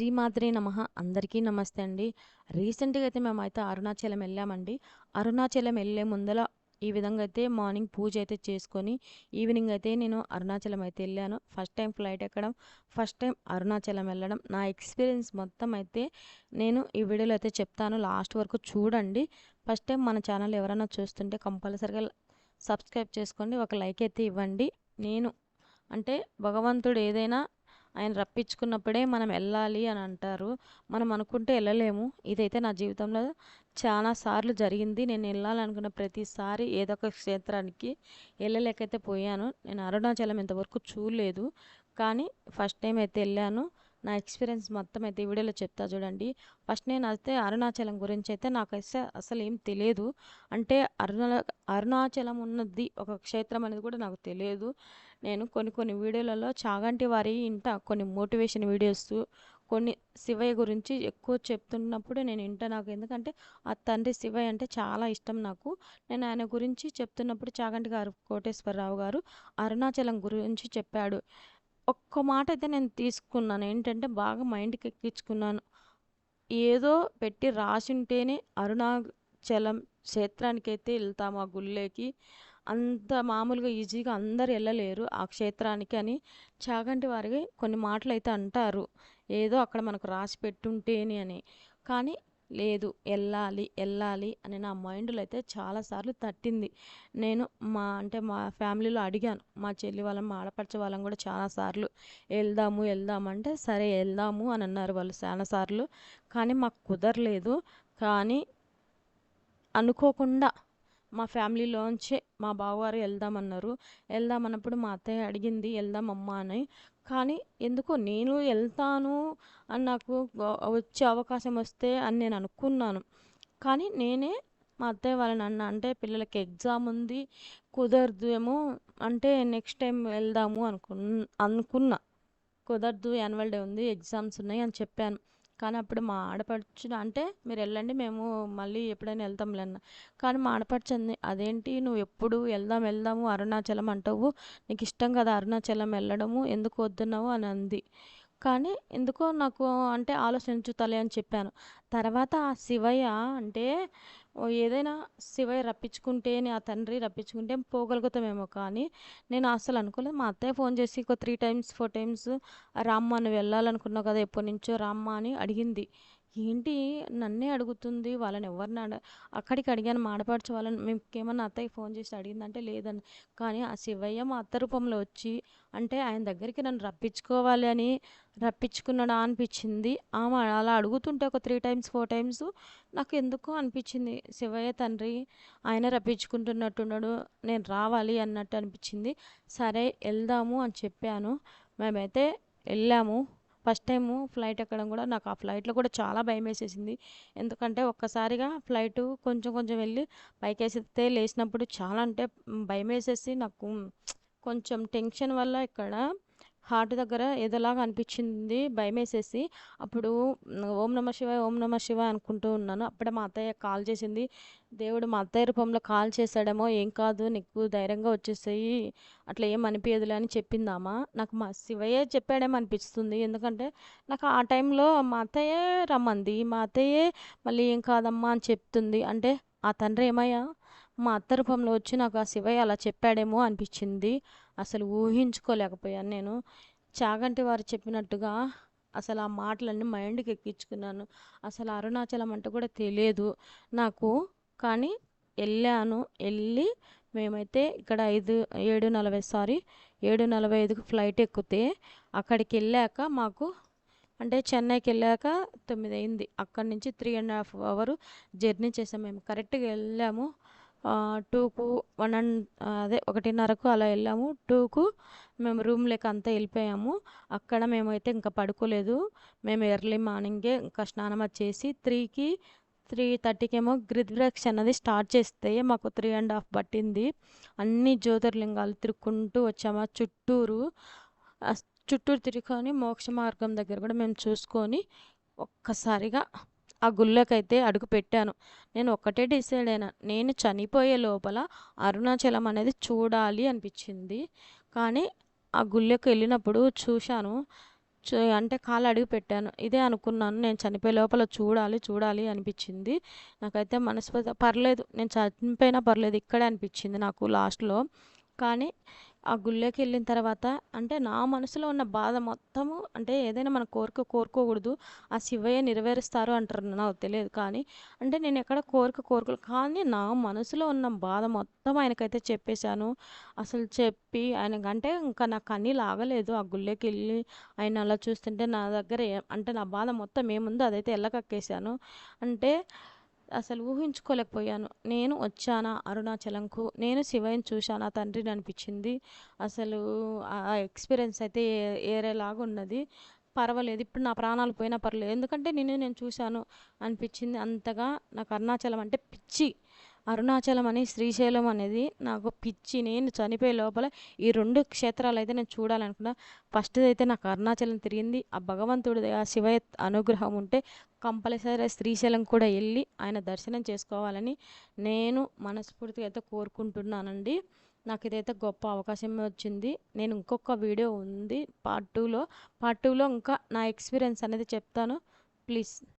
శ్రీమాత్రే నమ. అందరికీ నమస్తే అండి. రీసెంట్గా అయితే మేమైతే అరుణాచలం వెళ్ళామండి. అరుణాచలం వెళ్ళే ముందల ఈ విధంగా అయితే మార్నింగ్ పూజ అయితే చేసుకొని ఈవినింగ్ అయితే నేను అరుణాచలం అయితే వెళ్ళాను. ఫస్ట్ టైం ఫ్లైట్ ఎక్కడం ఫస్ట్ టైం అరుణాచలం వెళ్ళడం. నా ఎక్స్పీరియన్స్ మొత్తం అయితే నేను ఈ వీడియోలో అయితే చెప్తాను. లాస్ట్ వరకు చూడండి. ఫస్ట్ టైం మన ఛానల్ ఎవరైనా చూస్తుంటే కంపల్సరిగా సబ్స్క్రైబ్ చేసుకోండి. ఒక లైక్ అయితే ఇవ్వండి. నేను అంటే భగవంతుడు ఏదైనా ఆయన రప్పించుకున్నప్పుడే మనం వెళ్ళాలి అని అంటారు. మనం అనుకుంటే వెళ్ళలేము. ఇదైతే నా జీవితంలో చాలా సార్లు జరిగింది. నేను వెళ్ళాలనుకున్న ప్రతిసారి ఏదో ఒక క్షేత్రానికి వెళ్ళలేకైతే పోయాను. నేను అరుణాచలం ఇంతవరకు చూడలేదు. కానీ ఫస్ట్ టైం అయితే వెళ్ళాను. నా ఎక్స్పీరియన్స్ మొత్తం అయితే ఈ వీడియోలో చెప్తా చూడండి. ఫస్ట్ నేను అయితే అరుణాచలం గురించి అయితే నాకు అయితే అసలు ఏం తెలియదు. అంటే అరుణ అరుణాచలం ఉన్నది ఒక క్షేత్రం అనేది కూడా నాకు తెలియదు. నేను కొన్ని కొన్ని వీడియోలలో చాగంటి వారి ఇంట కొన్ని మోటివేషన్ వీడియోస్ కొన్ని శివయ్య గురించి ఎక్కువ చెప్తున్నప్పుడు నేను ఇంట నాకు. ఎందుకంటే ఆ తండ్రి శివయ్య అంటే చాలా ఇష్టం నాకు. నేను ఆయన గురించి చెప్తున్నప్పుడు చాగంటి గారు కోటేశ్వరరావు గారు అరుణాచలం గురించి చెప్పాడు. ఒక్క మాట అయితే నేను తీసుకున్నాను. ఏంటంటే బాగా మైండ్కి ఎక్కించుకున్నాను. ఏదో పెట్టి రాసి ఉంటేనే అరుణా క్షేత్రానికి అయితే వెళ్తాము ఆ గుళ్ళేకి. అంత మామూలుగా ఈజీగా అందరు వెళ్ళలేరు ఆ క్షేత్రానికి అని చాగంటి వారికి కొన్ని మాటలు అయితే అంటారు. ఏదో అక్కడ మనకు రాసి పెట్టుంటేని అని. కానీ లేదు వెళ్ళాలి వెళ్ళాలి అని నా మైండ్లో అయితే చాలాసార్లు తట్టింది. నేను మా అంటే మా ఫ్యామిలీలో అడిగాను. మా చెల్లి వాళ్ళం మా ఆడపడిచే వాళ్ళం కూడా చాలాసార్లు వెళ్దాము వెళ్దాము అంటే సరే వెళ్దాము అని అన్నారు వాళ్ళు చాలాసార్లు కానీ మాకు కుదరలేదు. కానీ అనుకోకుండా మా ఫ్యామిలీలోంచే మా బావగారు వెళ్దామన్నారు. వెళ్దామన్నప్పుడు మా అత్తయ్య అడిగింది వెళ్దామమ్మా అని. కానీ ఎందుకో నేను వెళ్తాను అని నాకు వచ్చే అవకాశం వస్తే అని నేను అనుకున్నాను. కానీ నేనే మా అత్తయ్య వాళ్ళని అన్న అంటే పిల్లలకి ఎగ్జామ్ ఉంది కుదరదు ఏమో అంటే నెక్స్ట్ టైం వెళ్దాము అనుకు అనుకున్నా. కుదరదు యాన్యువల్ డే ఉంది ఎగ్జామ్స్ ఉన్నాయి అని చెప్పాను. కానీ అప్పుడు మా ఆడపడుచు అంటే మీరు వెళ్ళండి మేము మళ్ళీ ఎప్పుడైనా వెళ్తాంలే అన్న. కానీ మా ఆడపడుచు అంది అదేంటి? నువ్వు ఎప్పుడు వెళ్దాం వెళ్దాము అరుణాచలం అంటావు. నీకు ఇష్టం కదా అరుణాచలం వెళ్ళడము ఎందుకు వద్దున్నావు అని అంది. కానీ ఎందుకో నాకు అంటే ఆలోచించుతలే అని చెప్పాను. తర్వాత ఆ శివయ్య అంటే ఏదైనా శివయ్య రప్పించుకుంటేనే ఆ తండ్రి రప్పించుకుంటే పోగలుగుతామేమో కానీ నేను అసలు అనుకోలేదు. మా అత్తయ్య ఫోన్ చేసి ఒక త్రీ టైమ్స్ ఫోర్ టైమ్స్ రామ్మ నువ్వు వెళ్ళాలనుకున్నావు కదా ఎప్పటి నుంచో రామ్మ అని అడిగింది. ఏంటి నన్నే అడుగుతుంది? వాళ్ళని ఎవరిని అడ అక్కడికి అడిగాను మాడపరచు వాళ్ళని. మీకేమన్నా అత్తయ్య ఫోన్ చేసి అడిగిందంటే లేదని కానీ ఆ శివయ్య మా అత్త రూపంలో వచ్చి అంటే ఆయన దగ్గరికి నన్ను రప్పించుకోవాలి అని రప్పించుకున్నాడా అనిపించింది. ఆమె అలా అడుగుతుంటే ఒక త్రీ టైమ్స్ ఫోర్ టైమ్స్ నాకు ఎందుకో అనిపించింది. శివయ్య తండ్రి ఆయన రప్పించుకుంటున్నట్టున్నాడు నేను రావాలి అన్నట్టు అనిపించింది. సరే వెళ్దాము అని చెప్పాను. మేమైతే వెళ్ళాము. ఫస్ట్ టైము ఫ్లైట్ ఎక్కడం కూడా నాకు ఆ ఫ్లైట్లో కూడా చాలా భయం వేసేసింది. ఎందుకంటే ఒక్కసారిగా ఫ్లైట్ కొంచెం కొంచెం వెళ్ళి పైకి లేచినప్పుడు చాలా అంటే భయం వేసేసి నాకు కొంచెం టెన్షన్ వల్ల ఇక్కడ హార్ట్ దగ్గర ఏదోలాగా అనిపించింది భయం వేసేసి అప్పుడు ఓం నమ శివాయ ఓం నమ శివాయ అనుకుంటూ ఉన్నాను. అప్పుడే మా అత్తయ్య కాల్ చేసింది. దేవుడు మా అత్తయ్య రూపంలో కాల్ చేశాడేమో ఏం కాదు నీకు ధైర్యంగా వచ్చేసాయి అట్లా ఏం అనిపించదులే అని చెప్పిందామా. నాకు మా శివయ్యే చెప్పాడేమో అనిపిస్తుంది. ఎందుకంటే నాకు ఆ టైంలో మా అత్తయ్యే రమ్మంది. మా అత్తయ్యే మళ్ళీ ఏం కాదమ్మా అని చెప్తుంది. అంటే ఆ తండ్రి ఏమయ్యా? మా అత్త రూపంలో వచ్చి నాకు ఆ శివయ్య అలా చెప్పాడేమో అనిపించింది. అసలు ఊహించుకోలేకపోయాను. నేను చాగంటి వారు చెప్పినట్టుగా అసలు ఆ మాటలన్నీ మైండ్కి ఎక్కించుకున్నాను. అసలు అరుణాచలం అంటే కూడా తెలియదు నాకు. కానీ వెళ్ళాను. వెళ్ళి మేమైతే ఇక్కడ ఐదు ఏడు నలభై సారీ ఏడు నలభై ఐదుకి ఫ్లైట్ ఎక్కితే అక్కడికి వెళ్ళాక మాకు అంటే చెన్నైకి వెళ్ళాక తొమ్మిది అయింది. అక్కడి నుంచి three and half hour journey చేసాం మేము. కరెక్ట్గా వెళ్ళాము. టూకు వన్ అండ్ అదే ఒకటిన్నరకు అలా వెళ్ళాము. టూకు మేము రూమ్ లేక అంతా వెళ్ళిపోయాము. అక్కడ మేమైతే ఇంకా పడుకోలేదు. మేము ఎర్లీ మార్నింగే ఇంకా స్నానం వచ్చేసి త్రీకి త్రీ థర్టీకి ఏమో గిరిద్రక్ష అన్నది స్టార్ట్ చేస్తే మాకు త్రీ అండ్ హాఫ్ పట్టింది. అన్ని జ్యోతిర్లింగాలు తిరుక్కుంటూ వచ్చాము. చుట్టూరు చుట్టూరు తిరుగుకొని మోక్ష మార్గం దగ్గర కూడా మేము చూసుకొని ఒక్కసారిగా ఆ గుళ్ళకైతే అడుగు పెట్టాను. నేను ఒక్కటే డిసైడ్ అయినా. నేను చనిపోయే లోపల అరుణాచలం అనేది చూడాలి అనిపించింది. కానీ ఆ గుళ్ళకి వెళ్ళినప్పుడు చూశాను. చూ అంటే కాలు అడుగు పెట్టాను. ఇదే అనుకున్నాను. నేను చనిపోయే లోపల చూడాలి, చూడాలి అనిపించింది. నాకైతే మనస్పూర్తిగా పర్లేదు. నేను చనిపోయినా పర్లేదు. ఇక్కడే అనిపించింది నాకు లాస్ట్‌లో. కానీ ఆ గుళ్ళోకి వెళ్ళిన తర్వాత అంటే నా మనసులో ఉన్న బాధ మొత్తము అంటే ఏదైనా మన కోరిక కోరుకోకూడదు. ఆ శివయ్య నెరవేరుస్తారు అంటారు. నాకు తెలియదు. కానీ అంటే నేను ఎక్కడ కోరిక కోరుకోలేదు కానీ నా మనసులో ఉన్న బాధ మొత్తం ఆయనకైతే చెప్పేశాను. అసలు చెప్పి ఆయనకంటే ఇంకా నా కన్నీ లాగలేదు ఆ గుళ్ళోకి వెళ్ళి ఆయన అలా చూస్తుంటే నా దగ్గర అంటే నా బాధ మొత్తం ఏముందో అదైతే ఎల్లకక్కేశాను. అంటే అసలు ఊహించుకోలేకపోయాను. నేను వచ్చానా అరుణాచలంకు, నేను శివయ్యని చూశానా తండ్రిని అనిపించింది అసలు ఆ ఎక్స్‌పీరియన్స్ అయితే ఏరేలాగా ఉన్నది పర్వాలేదు. ఇప్పుడు నా ప్రాణాలు పోయినా పర్లేదు. ఎందుకంటే నిన్ను నేను చూశాను అనిపించింది అంతగా నాకు అరుణాచలం అంటే పిచ్చి. అరుణాచలం అని, శ్రీశైలం అనేది నాకు పిచ్చి. నేను చనిపోయే లోపల ఈ రెండు క్షేత్రాలు అయితే నేను చూడాలనుకున్నా. అయితే నాకు అరుణాచలం తిరిగింది. ఆ భగవంతుడిది ఆ శివ అనుగ్రహం ఉంటే కంపల్సరీ శ్రీశైలం కూడా వెళ్ళి ఆయన దర్శనం చేసుకోవాలని నేను మనస్ఫూర్తిగా అయితే కోరుకుంటున్నానండి. నాకు ఇదైతే గొప్ప అవకాశం వచ్చింది. నేను ఇంకొక వీడియో ఉంది పార్ట్ టూలో పార్ట్ టూలో ఇంకా నా ఎక్స్‌పీరియన్స్ అనేది చెప్తాను. ప్లీజ్